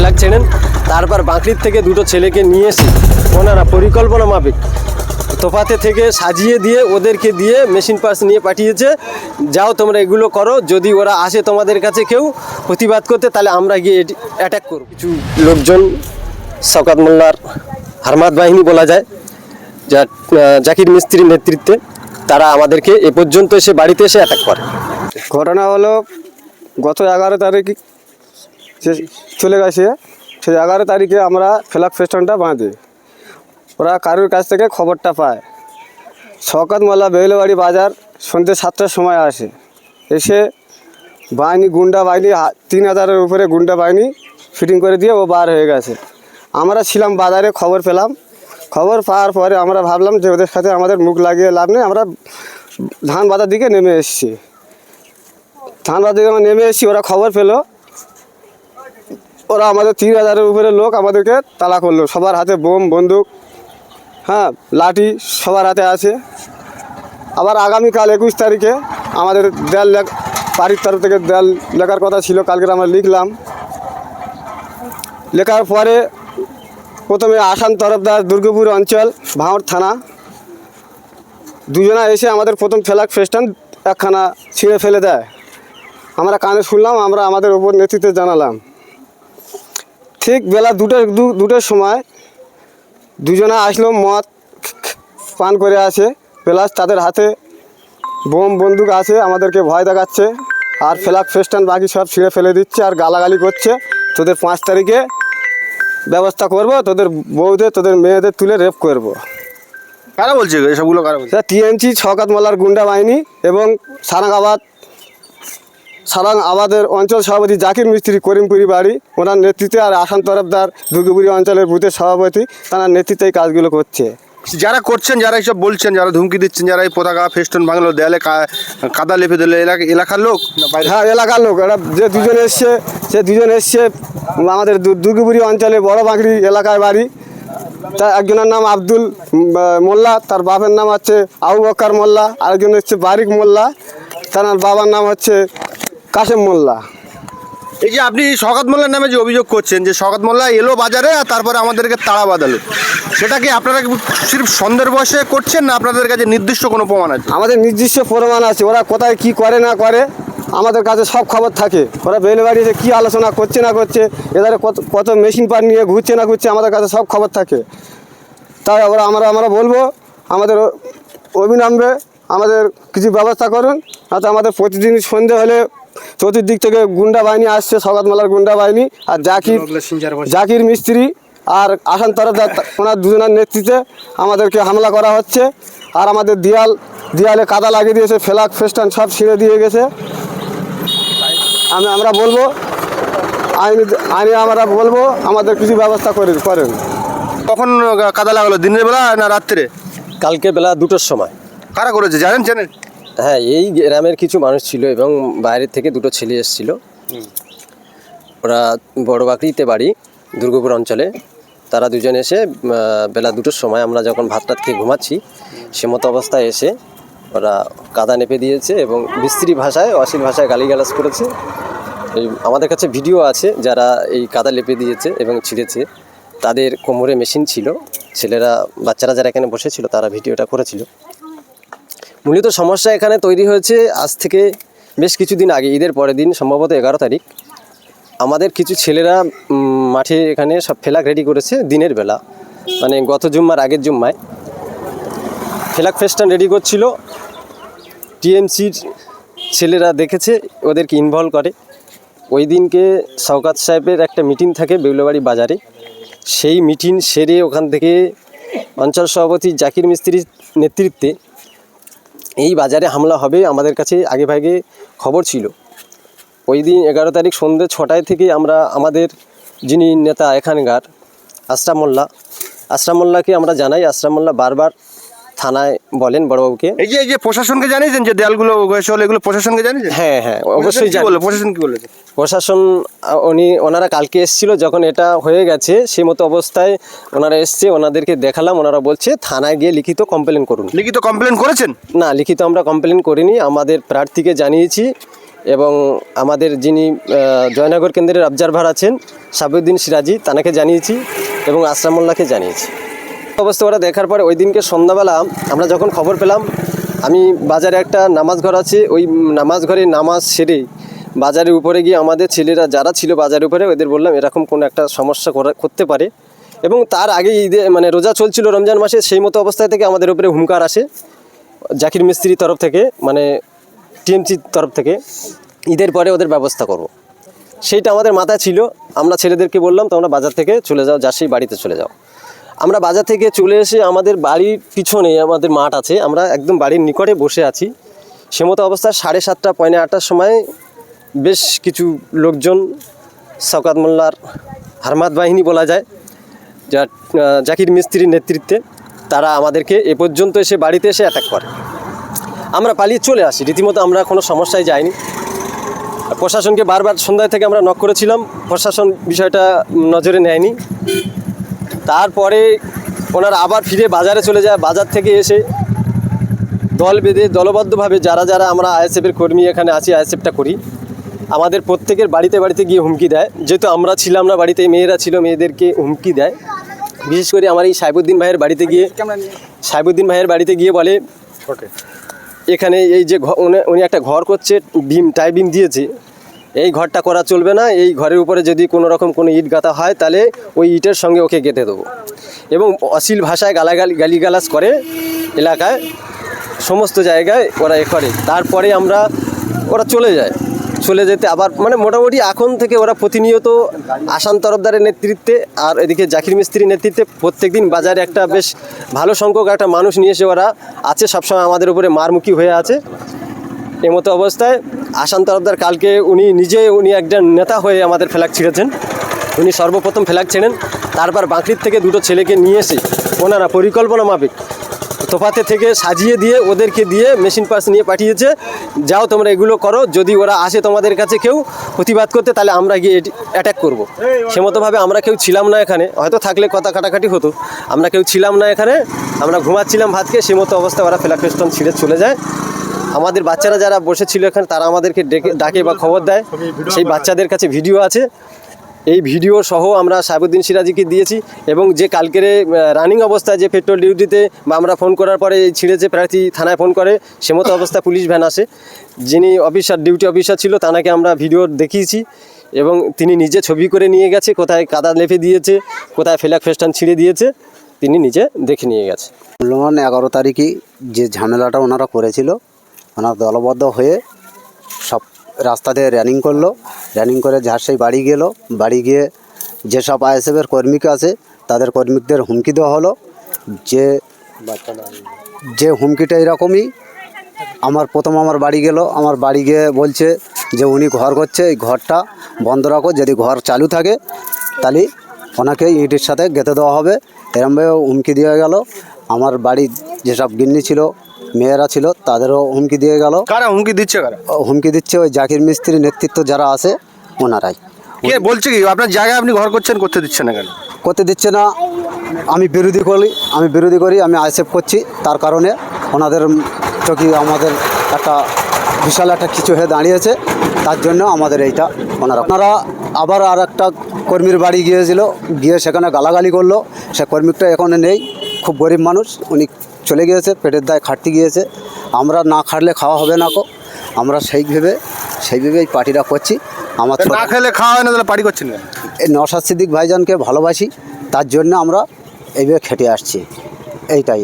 Flag ছেড়েন তারপর বাঁকড়ির থেকে দুটো ছেলেকে নিয়ে এসে ওনারা পরিকল্পনা মাফিক তোফাতে থেকে সাজিয়ে দিয়ে ওদেরকে দিয়ে মেশিন পাস নিয়ে পাঠিয়েছে, যাও তোমরা এগুলো করো, যদি ওরা আসে তোমাদের কাছে কেউ প্রতিবাদ করতে, তাহলে আমরা গিয়ে অ্যাটাক করব। কিছু লোকজন, শওকাত মোল্লার হারমাত বাহিনী বলা যায়, যা জাকির মিস্ত্রির নেতৃত্বে, তারা আমাদেরকে এ পর্যন্ত এসে বাড়িতে এসে অ্যাটাক করে। ঘটনা হলো গত এগারো তারিখ যে চলে গেছে, সেই এগারো তারিখে আমরা ফ্ল্যাগ ফেস্টনটা বাঁধি। ওরা কারোর কাছ থেকে খবরটা পায়। শওকত মোল্লা বেলবাড়ি বাজার সন্ধ্যে সাতটার সময় আসে। এসে বাহিনী, গুন্ডা বাহিনী তিন হাজারের উপরে গুন্ডা বাহিনী ফিটিং করে দিয়ে ও বার হয়ে গেছে। আমরা ছিলাম বাজারে, খবর পেলাম। খবর পাওয়ার পরে আমরা ভাবলাম যে ওদের সাথে আমাদের মুখ লাগিয়ে লাভ নেই, আমরা ধান বাজার দিকে নেমে এসেছি। ধান বাজার দিকে নেমে এসেছি, ওরা খবর পেল। ওরা আমাদের তিন হাজারের উপরে লোক আমাদেরকে তালা করল। সবার হাতে বোম, বন্দুক হ্যাঁ লাঠি সবার হাতে আছে। আবার আগামীকাল একুশ তারিখে আমাদের দেয়াল লেখ- বাড়ির তরফ থেকে দেয়াল লেখার কথা ছিল, কালকে আমরা লিখলাম। লেখার পরে প্রথমে আসাম তরফদার দুর্গাপুর অঞ্চল ভাঁড় থানা, দুজনা এসে আমাদের প্রথম ফ্ল্যাগ ফেস্টান একখানা ছিঁড়ে ফেলে দেয়। আমরা কানে শুনলাম, আমরা আমাদের ওপর নেতৃত্বে জানালাম। ঠিক বেলা দুটোর দু- দুটোর সময় দুজনে আসলো মদ পান করে আছে। প্লাস তাদের হাতে বোম বন্দুক আছে আমাদেরকে ভয় দেখাচ্ছে। আর ফ্ল্যাগ ফেস্টান বাকি সব ছিঁড়ে ফেলে দিচ্ছে আর গালাগালি করছে। তোদের পাঁচ তারিখে ব্যবস্থা করব তোদের বউদের তোদের মেয়েদের তুলে রেপ করব। কারা বলছে এসবগুলো কারা বলছে? টিএনসি ছকাত মালার গুন্ডা বাহিনী এবং সারাঙ্গাবাদ সারাং আমাদের অঞ্চল সভাপতি জাকির মিস্ত্রি করিমপুরি বাড়ি। ওনার নেতৃত্বে আর আসাম তরফদার দুর্গপুরি অঞ্চলের বুথের সভাপতি তার নেতৃত্বে এই কাজগুলো করছে। যারা করছেন যারা এইসব বলছেন যারা ধুমকি দিচ্ছেন যারা এই পতাকা ফেস্টন বাংলো দেয়ালে কাদা লেপে দিলে এলাকা এলাকার লোক হ্যাঁ এলাকার লোক। এরা যে দুজন এসছে সে দুজন এসছে আমাদের দুর্গপুরি অঞ্চলে বড় বাঁকড়ি এলাকায় বাড়ি। তা একজনের নাম আব্দুল মোল্লা তার বাপের নাম হচ্ছে আবু বক্কর মোল্লা আরেকজন হচ্ছে বারিক মোল্লা। তার বাবার নাম হচ্ছে কাশেম মোল্লা। এই যে আপনি শকাত মোল্লার নামে যে অভিযোগ করছেন যে শকাত মোল্লা এলো বাজারে আর তারপরে আমাদেরকে তাড়া বাঁধালো সেটা কি আপনারা সির্ফ সন্দেহের বসে করছেন না আপনাদের কাছে নির্দিষ্ট কোনো প্রমাণ আছে? আমাদের নির্দিষ্ট প্রমাণ আছে ওরা কোথায় কি করে না করে আমাদের কাছে সব খবর থাকে। ওরা বেলে বাড়ি এসে কী আলোচনা করছে না করছে এদের কত কত মেশিন পার নিয়ে ঘুরছে না ঘুরছে আমাদের কাছে সব খবর থাকে। তাই ওরা আমরা আমরা বলব আমাদের অ- অবিলম্বে আমাদের কিছু ব্যবস্থা করুন নয়তো আমাদের প্রতিদিন সন্ধে হলে চতুর্দিক থেকে গুন্ডা বাহিনী আসছে সগাতমালার গুন্ডা বাহিনী আর জাকির জাকির মিস্ত্রি আর আসান তরফদার ওনার দুজনের নেতৃত্বে আমাদেরকে হামলা করা হচ্ছে। আর আমাদের দেয়াল দেয়ালে কাদা লাগিয়ে দিয়েছে ফ্ল্যাগ ফেস্টান সব ছিঁড়ে দিয়ে গেছে। আমি আমরা বলব আইনি আইনি আমরা বলব আমাদের কিছু ব্যবস্থা করে করেন। কখন কাদা লাগালো? দিনের বেলা না রাত্রে? কালকে বেলা দুটোর সময়। কারা করেছে? জানেন জানেন হ্যাঁ এই গ্রামের কিছু মানুষ ছিল এবং বাইরের থেকে দুটো ছেলে এসেছিল। ওরা বড় বাকরিতে বাড়ি দুর্গাপুর অঞ্চলে। তারা দুজন এসে বেলা দুটোর সময় আমরা যখন ভাত টাত খেয়ে ঘুমাচ্ছি সে মতো অবস্থায় এসে ওরা কাদা নেপে দিয়েছে এবং বিস্ত্রী ভাষায় অশ্লীল ভাষায় গালিগালাজ করেছে। এই আমাদের কাছে ভিডিও আছে যারা এই কাদা লেপে দিয়েছে এবং ছিঁড়েছে। তাদের কোমরে মেশিন ছিল। ছেলেরা বাচ্চারা যারা এখানে বসেছিল তারা ভিডিওটা করেছিল। মূলত সমস্যা এখানে তৈরি হয়েছে আজ থেকে বেশ কিছুদিন আগে, ঈদের পরের দিন, সম্ভবত এগারো তারিখ। আমাদের কিছু ছেলেরা মাঠে এখানে সব ফেলাক রেডি করেছে দিনের বেলা। মানে গত জুম্মার আগের জুম্মায়। ফেলাক ফেস্টান রেডি করছিল। টিএমসির ছেলেরা দেখেছে, ওদেরকে ইনভলভ করে। ওই দিনকে শওকাত সাহেবের একটা মিটিং থাকে বেউলাবাড়ি বাজারে। সেই মিটিং সেরে ওখান থেকে অঞ্চল সভাপতি জাকির মিস্ত্রির নেতৃত্বে এই বাজারে হামলা হবে আমাদের কাছে আগে ভাগে খবর ছিল। ওই দিন এগারো তারিখ সন্ধ্যে ছটায় থেকে আমরা, আমাদের যিনি নেতা এখানকার আশরাফ মোল্লা আশরাফ মোল্লাকে আমরা জানাই। আশরাফ মোল্লা বারবার থানায় বলেন বড়বাবুকে। এই যে এই যে প্রশাসনকে জানিয়েছেন যে দেয়ালগুলো হলো এগুলো প্রশাসনকে জানিয়েছেন? হ্যাঁ হ্যাঁ অবশ্যই জানি প্রশাসন কি বলেছে? প্রশাসন উনি ওনারা কালকে এসেছিল যখন এটা হয়ে গেছে সেই মতো অবস্থায় ওনারা এসছে ওনাদেরকে দেখালাম ওনারা বলছে থানায় গিয়ে লিখিত কমপ্লেন করুন। লিখিত কমপ্লেন করেছেন? না লিখিত আমরা কমপ্লেন করিনি আমাদের প্রার্থীকে জানিয়েছি এবং আমাদের যিনি জয়নগর কেন্দ্রের অবজারভার আছেন সাবিউদ্দিন সিরাজি তানাকে জানিয়েছি এবং আশরামুল্লাহকে জানিয়েছি। অবস্থা ওরা দেখার পরে ওই দিনকে সন্ধ্যাবেলা আমরা যখন খবর পেলাম, আমি বাজারে একটা নামাজ ঘর আছে, ওই নামাজ ঘরে নামাজ সেরে বাজারের উপরে গিয়ে আমাদের ছেলেরা যারা ছিল বাজারের উপরে, ওদের বললাম এরকম কোনো একটা সমস্যা করা- করতে পারে। এবং তার আগে ঈদে মানে রোজা চলছিল রমজান মাসে, সেই মতো অবস্থায় থেকে আমাদের উপরে হুমকার আসে জাকির মিস্ত্রির তরফ থেকে মানে টিএমসির তরফ থেকে। ঈদের পরে ওদের ব্যবস্থা করব। সেইটা আমাদের মাথায় ছিল। আমরা ছেলেদেরকে বললাম, তোমরা বাজার থেকে চলে যাও, যা সেই বাড়িতে চলে যাও। আমরা বাজার থেকে চলে এসে আমাদের বাড়ির পিছনে আমাদের মাঠ আছে, আমরা একদম বাড়ির নিকটে বসে আছি। সে মতো অবস্থায় সাড়ে সাতটা পয়নে আটটার সময় বেশ কিছু লোকজন শওকাত মোল্লার হারমাত বাহিনী বলা যায় যা জাকির মিস্ত্রির নেতৃত্বে তারা আমাদেরকে এ পর্যন্ত এসে বাড়িতে এসে অ্যাটাক করে। আমরা পালিয়ে চলে আসি, রীতিমতো আমরা কোনো সমস্যায় যাইনি। প্রশাসনকে বারবার সন্ধ্যায় থেকে আমরা নক করেছিলাম, প্রশাসন বিষয়টা নজরে নেয়নি। তারপরে ওনারা আবার ফিরে বাজারে চলে যায় বাজার থেকে এসে দল বেঁধে দলবদ্ধভাবে যারা যারা আমরা আইএসএফের কর্মী এখানে আছি আইএসএফটা করি আমাদের প্রত্যেকের বাড়িতে বাড়িতে গিয়ে হুমকি দেয়। যেহেতু আমরা ছিলাম না বাড়িতে মেয়েরা ছিল মেয়েদেরকে হুমকি দেয়। বিশেষ করে আমার এই সাইবুদ্দিন ভাইয়ের বাড়িতে গিয়ে সাইবুদ্দিন ভাইয়ের বাড়িতে গিয়ে বলে এখানে এই যে উনি- উনি একটা ঘর করছে বিম টাই বিম দিয়েছে। এই ঘরটা করা চলবে না, এই ঘরের উপরে যদি কোনো রকম কোনো ইট গাঁথা হয়, তাহলে ওই ইটের সঙ্গে ওকে গেঁথে দেবো। এবং অশ্লীল ভাষায় গালাগালি, গালিগালাজ করে এলাকায়, সমস্ত জায়গায় ওরা এ করে। তারপরে আমরা, ওরা চলে যায়। চলে যেতে আবার মানে মোটামুটি এখন থেকে ওরা প্রতিনিয়ত আসান তরফদারের নেতৃত্বে আর এদিকে জাকির মিস্ত্রির নেতৃত্বে প্রত্যেকদিন বাজারে একটা বেশ ভালো সংখ্যক একটা মানুষ নিয়ে এসে ওরা আছে, সবসময় আমাদের উপরে মারমুখী হয়ে আছে। এমতো অবস্থায় আসান তরফদার কালকে উনি নিজে, উনি একজন নেতা হয়ে আমাদের ফ্ল্যাগ ছিঁড়েছেন। উনি সর্বপ্রথম ফ্ল্যাগ ছেড়েন, তারপর বাঁকড়ির থেকে দুটো ছেলেকে নিয়ে এসে ওনারা পরিকল্পনা মাফিক তোফাতে থেকে সাজিয়ে দিয়ে ওদেরকে দিয়ে মেশিন পাস নিয়ে পাঠিয়েছে, যাও তোমরা এগুলো করো, যদি ওরা আসে তোমাদের কাছে কেউ প্রতিবাদ করতে, তাহলে আমরা গিয়ে অ্যাটাক করব। সেমতোভাবে আমরা কেউ ছিলাম না এখানে, হয়তো থাকলে কথা কাটাকাটি হতো, আমরা কেউ ছিলাম না এখানে, আমরা ঘুমাচ্ছিলাম ভাতকে সে মতো অবস্থায় ওরা ফ্ল্যাগ ফেস্টন ছিঁড়ে চলে যায়। আমাদের বাচ্চারা যারা বসেছিল এখানে, তারা আমাদেরকে ডেকে ডাকে বা খবর দেয়। সেই বাচ্চাদের কাছে ভিডিও আছে। এই ভিডিও সহ আমরা সাহেবুদ্দিন সিরাজিকে দিয়েছি এবং যে কালকের রানিং অবস্থায় যে পেট্রোল ডিউটিতে বা আমরা ফোন করার পরে এই ছিঁড়েছে প্রার্থী থানায় ফোন করে, সে মতো অবস্থায় পুলিশ ভ্যান আসে। যিনি অফিসার, ডিউটি অফিসার ছিল, তানাকে আমরা ভিডিও দেখিয়েছি এবং তিনি নিজে ছবি করে নিয়ে গেছে, কোথায় কাদা লেপে দিয়েছে, কোথায় ফেলাক ফেস্টান ছিঁড়ে দিয়েছে, তিনি নিজে দেখে নিয়ে গেছে। এগারো তারিখে যে ঝামেলাটা ওনারা করেছিল ওনারা দলবদ্ধ হয়ে সব রাস্তা দিয়ে রানিং করল। রানিং করে ঝাড়সাই বাড়ি গেল। বাড়ি গিয়ে যেসব আইএসএফের কর্মীকে আছে, তাদের কর্মীদের হুমকি দেওয়া হলো। যে যে হুমকিটা এরকমই, আমার প্রথম আমার বাড়ি গেল। আমার বাড়ি গিয়ে বলছে যে উনি ঘর করছে, এই ঘরটা বন্ধ রাখো, যদি ঘর চালু থাকে, তাহলে ওনাকে ইটের সাথে গেঁথে দেওয়া হবে। এরমভাবে হুমকি দেওয়া গেল। আমার বাড়ির যেসব গিন্নি ছিল মেয়েরা ছিল তাদেরও হুমকি দিয়ে গেল। কারা হুমকি দিচ্ছে কারা? হুমকি দিচ্ছে ওই জাকির মিস্ত্রির নেতৃত্ব যারা আছে ওনারাই। কে বলছে কি? আপনার জায়গায় আপনি ঘর করছেন করতে দিচ্ছে না কেন? করতে দিচ্ছে না। আমি বিরোধী করি আমি বিরোধী করি আমি আইসেফ করছি। তার কারণে ওনাদের চকি আমাদের একটা বিশাল একটা কিছু হয়ে দাঁড়িয়েছে। তার জন্য আমাদের এইটা ওনারা ওনারা আবার আর একটা কর্মীর বাড়ি গিয়েছিল। গিয়ে সেখানে গালাগালি করল। সে কর্মীটা এখানে নেই। খুব গরিব মানুষ উনি চলে গিয়েছে পেটের দায় খাটতে গিয়েছে। আমরা না খাটলে খাওয়া হবে না কো। আমরা সেই ভেবে সেই ভেবে এই পার্টিটা করছি। আমার না খেলে খাওয়া হয় না তাহলে পার্টি করছি না এই নশাদ সিদ্দিক ভাইজানকে ভালোবাসি তার জন্য আমরা এইভাবে খেটে আসছি। এইটাই।